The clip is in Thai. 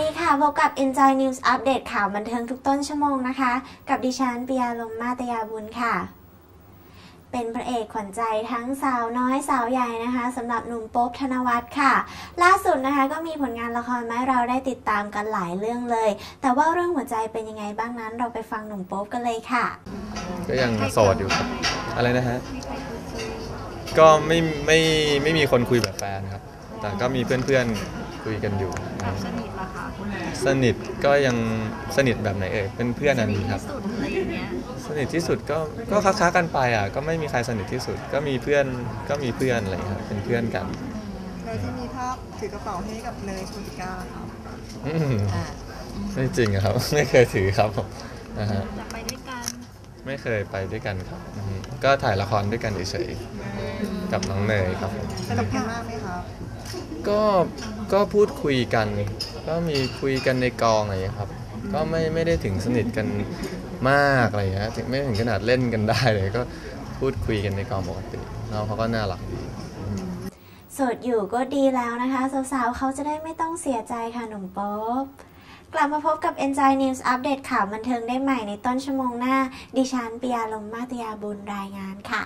ดีค่ะ พบกับ Enjoy News Update ข่าวบันเทิงทุกต้นชั่วโมงนะคะ กับดิฉันปิยาลมมาตยาบุญค่ะ เป็นพระเอกขวัญใจทั้งสาวน้อยสาวใหญ่นะคะสำหรับหนุ่มโป๊บธนวัฒน์ค่ะ ล่าสุดนะคะก็มีผลงานละครมาให้เราได้ติดตามกันหลายเรื่องเลย แต่ว่าเรื่องหัวใจเป็นยังไงบ้างนั้น เราไปฟังหนุ่มโป๊บกันเลยค่ะ ก็ยังโสดอยู่ครับอะไรนะฮะ ก็ไม่ไม่ไม่มีคนคุยแบบแฟนครับ แต่ก็มีเพื่อนๆคุยกันอยู่สนิทเหรอคะสนิทก็ยังสนิทแบบไหนเอ่ยเป็นเพื่อนอันนี้ครับสุดอะไรอย่างเงี้ยสนิทที่สุดก็ก็ค้าๆกันไปอะก็ไม่มีใครสนิทที่สุด ก็มีเพื่อนก็มีเพื่อนอะไรอย่างเงี้ยครับเป็นเพื่อนกันเลยที่มีภาพถือกระเป๋าให้กับเนยคุณกาครับอืมไม่จริงอะครับ ไม่เคยถือครับผมนะฮะจะไปด้วยกันไม่เคยไปด้วยกันครับอืมก็ถ่ายละครด้วยกันเฉยๆ กับน้องเนยครับผมสนิทกันมากไหมครับก็ก็พูดคุยกัน ก็มีคุยกันในกองอะไรอย่างเงี้ยครับ ก็ไม่ไม่ได้ถึงสนิทกันมากอะไรอย่างเงี้ยถึงไม่ถึงขนาดเล่นกันได้เลยก็พูดคุยกันในกองปกติน้องเขาก็น่ารักดี โสดอยู่ก็ดีแล้วนะคะสาวๆเขาจะได้ไม่ต้องเสียใจค่ะหนุ่มโป๊บกลับมาพบกับ Enjoy News อัปเดตข่าวบันเทิงได้ใหม่ในต้นชั่วโมงหน้า ดิฉันปิยาลมมาตยาบุญรายงานค่ะ